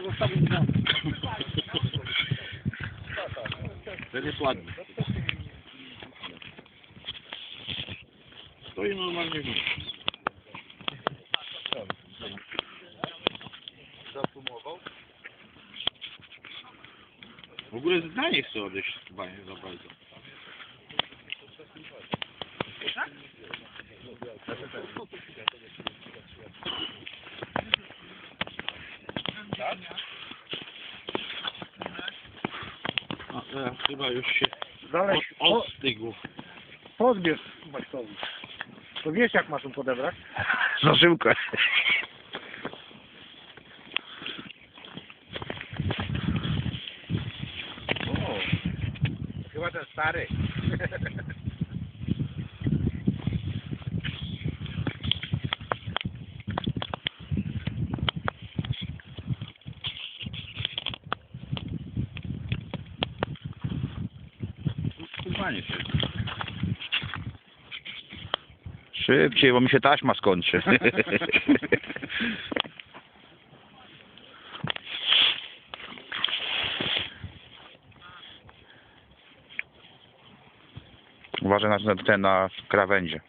zostawić na... Ten jest ładny. Stoi normalnie w miejscu. Zasumował? W ogóle z nie chce odejść chyba nie za bardzo. A teraz chyba już się Dalej, od, o, odstygł. podbierz Maxowi. To wiesz jak masz ją podebrać? Za żyłkę. Chyba ten stary. Chyba nie się. Szybciej, bo mi się taśma skończy. Uważaj na, ten, na krawędzie.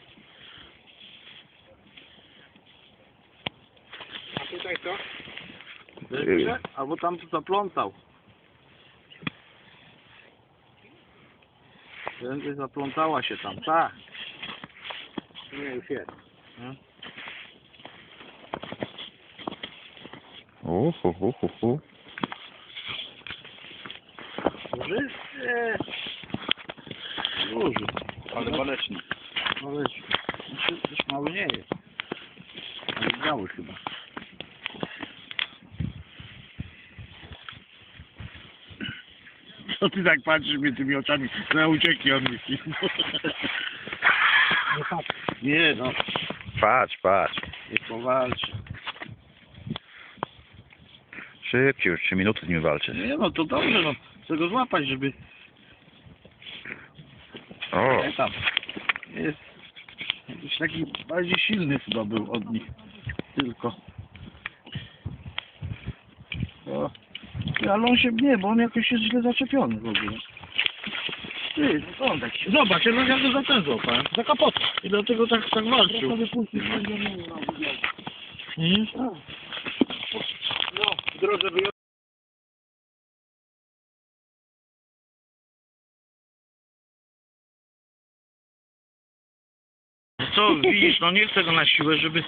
A tutaj co? Jeszcze? Albo tam tu zaplątał. Zaplątała się tam, tak. Nie, już jest. Uhu, hu, hu, hu. Duży? Nie. Duży. Ale waleczny. Waleczny. Znaczy, mały nie jest. Ale biały chyba. Co ty tak patrzysz mnie tymi oczami? To ja ucieknie od nich. Nie no, Patrz, patrz. nie powalczy. Szybciej, już trzy minuty z nim walczy. Nie no, to dobrze no. Chcę go złapać, żeby... O, Nie tam. Jest jakiś taki bardziej silny chyba był od nich. Tylko. O. Ale on się nie, bo on jakoś jest źle zaczepiony w ogóle. Ty, no to on taki. Zobacz, ja, ja go za ten złapałem. Za kapotę. I dlatego tak, tak walczył. Mhm. No, w drodze wyjątkowej. Co, widzisz, no nie chcę go na siłę, żeby